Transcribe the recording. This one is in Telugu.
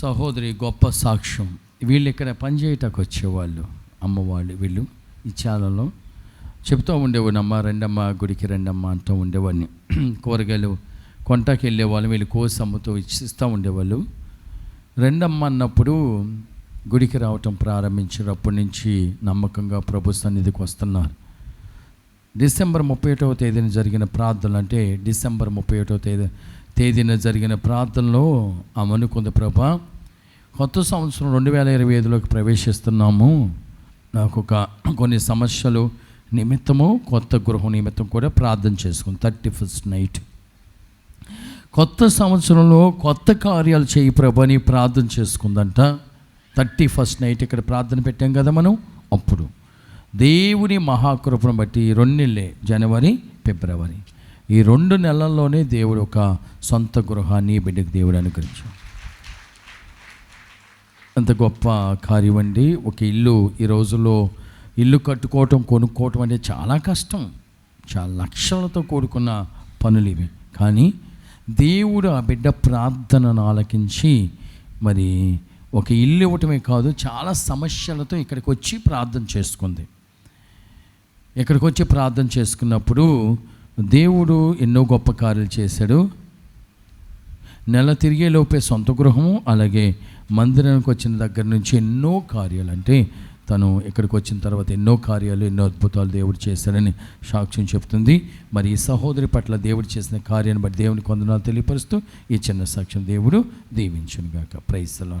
సహోదరి గొప్ప సాక్ష్యం. వీళ్ళు ఇక్కడ పనిచేయటకు వచ్చేవాళ్ళు అమ్మవాళ్ళు వీళ్ళు ఈ ఛానల్లో. చెప్తూ ఉండేవాడినమ్మ రెండమ్మ గుడికి రెండమ్మ అంటూ ఉండేవాడిని. కూరగాయలు కొంటకి వెళ్ళేవాళ్ళు వీళ్ళు కోసి అమ్ముతూ ఇచ్చిస్తూ ఉండేవాళ్ళు. రెండమ్మ అన్నప్పుడు గుడికి రావటం ప్రారంభించినప్పటి నుంచి నమ్మకంగా ప్రభు సన్నిధికి వస్తున్నారు. డిసెంబర్ ముప్పై ఒకటవ తేదీన జరిగిన ప్రార్థనలు అంటే డిసెంబర్ ముప్పై ఒకటవ తేదీ తేదీన జరిగిన ప్రార్థనలో ఆమెనుకుంది ప్రభా కొత్త సంవత్సరం రెండు వేల ఇరవై ఐదులోకి ప్రవేశిస్తున్నాము. నాకు ఒక కొన్ని సమస్యలు నిమిత్తము కొత్త గృహం నిమిత్తం కూడా ప్రార్థన చేసుకుంది థర్టీ ఫస్ట్ నైట్. కొత్త సంవత్సరంలో కొత్త కార్యాలు చేయి ప్రభని ప్రార్థన చేసుకుందంట. థర్టీ ఫస్ట్ నైట్ ఇక్కడ ప్రార్థన పెట్టాం కదా మనం? అప్పుడు. దేవుని మహాకృపను బట్టి ఈ రెండు నెలలే జనవరి ఫిబ్రవరి. ఈ రెండు నెలల్లోనే దేవుడు ఒక సొంత గృహాన్ని బిడ్డకు దేవుడు అనుగ్రహించాడు. అంత గొప్ప కార్యం అండి. ఒక ఇల్లు ఈ రోజుల్లో ఇల్లు కట్టుకోవటం కొనుక్కోవటం అంటే చాలా కష్టం. చాలా లక్షలతో కూడుకున్న పనులు ఇవి. కానీ దేవుడు ఆ బిడ్డ ప్రార్థనను ఆలకించి మరి ఒక ఇల్లు ఇవ్వటమే కాదు చాలా సమస్యలతో ఇక్కడికి వచ్చి ప్రార్థన చేసుకుంది. ఇక్కడికి వచ్చి ప్రార్థన చేసుకున్నప్పుడు దేవుడు ఎన్నో గొప్ప కార్యాలు చేశాడు. నెల తిరిగే లోపే సొంత గృహము అలాగే మందిరానికి వచ్చిన దగ్గర నుంచి ఎన్నో కార్యాలు. అంటే తను ఇక్కడికి వచ్చిన తర్వాత ఎన్నో కార్యాలు ఎన్నో అద్భుతాలు దేవుడు చేశాడని సాక్ష్యం చెప్తుంది. మరి ఈ సహోదరి పట్ల దేవుడు చేసిన కార్యాన్ని బట్టి దేవుని కొందనాలు తెలియపరుస్తూ ఈ చిన్న సాక్ష్యం దేవుడు దీవించునుగాక. ప్రైజ్లో